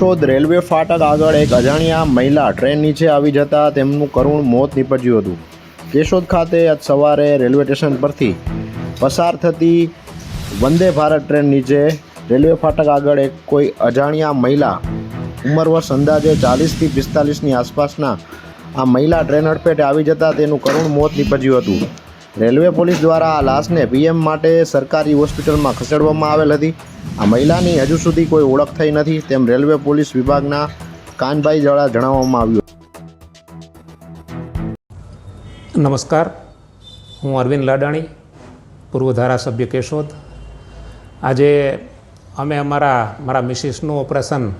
Keshod railway ફાટક આગળ એક અજાણ્યા મહિલા ટ્રેન નીચે આવી જતા તેમનું કરુણ મોત નીપજ્યું હતું. કેશોદ ખાતે આજ સવારે રેલવે સ્ટેશન પરથી પસાર થતી વંદે ભારત ટ્રેન નીચે રેલવે ફાટક આગળ એક કોઈ અજાણ્યા મહિલા ઉંમર વર્ષ અંદાજે ચાલીસથી પિસ્તાલીસની આસપાસના આ મહિલા ટ્રેન અડફેટે આવી જતાં તેનું કરુણ મોત નીપજ્યું હતું. રેલવે પોલીસ દ્વારા આ લાશને પીએમ માટે સરકારી હોસ્પિટલમાં ખસેડવામાં આવેલ હતી. આ મહિલાની હજુ સુધી કોઈ ઓળખ થઈ નથી, તેમ રેલવે પોલીસ વિભાગના કાનભાઈ દ્વારા જણાવવામાં આવ્યું. નમસ્કાર. હું અરવિંદ લાડાણી, પૂર્વ ધારાસભ્ય કેશોદ. આજે અમે અમારા, મારા મિસિસનું ઓપરેશન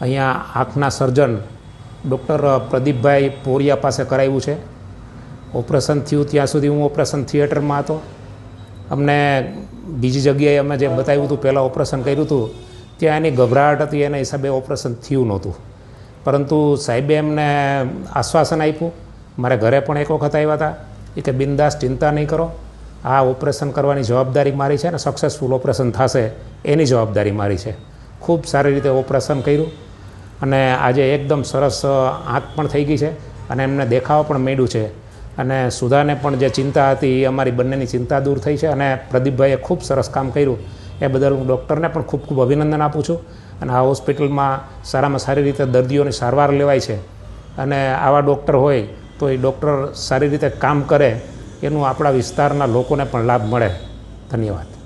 અહીંયા આંખના સર્જન ડૉક્ટર પ્રદીપભાઈ પોરિયા પાસે કરાવ્યું છે. ઓપરેશન થયું ત્યાં સુધી હું ઓપરેશન થિયેટરમાં હતો. અમને બીજી જગ્યાએ અમે જે બતાવ્યું હતું, પહેલાં ઓપરેશન કર્યું હતું, ત્યાં એની ગભરાટ હતી, એના હિસાબે ઓપરેશન થયું નહોતું. પરંતુ સાહેબે એમને આશ્વાસન આપ્યું. મારે ઘરે પણ એક વખત આવ્યા હતા. એ કે, બિંદાસ, ચિંતા નહીં કરો. આ ઓપરેશન કરવાની જવાબદારી મારી છે અને સક્સેસફુલ ઓપરેશન થશે, એની જવાબદારી મારી છે. ખૂબ સારી રીતે ઓપરેશન કર્યું અને આજે એકદમ સરસ આંખ પણ થઈ ગઈ છે અને એમને દેખાવા પણ મેળ્યું છે. અને સુધાને પણ જે ચિંતા હતી, એ અમારી બંનેની ચિંતા દૂર થઈ છે અને પ્રદીપભાઈએ ખૂબ સરસ કામ કર્યું. એ બદલ હું ડૉક્ટરને પણ ખૂબ ખૂબ અભિનંદન આપું છું. અને આ હોસ્પિટલમાં સારામાં સારી રીતે દર્દીઓની સારવાર લેવાય છે. અને આવા ડૉક્ટર હોય, તો એ ડૉક્ટર સારી રીતે કામ કરે, એનું આપણા વિસ્તારના લોકોને પણ લાભ મળે. ધન્યવાદ.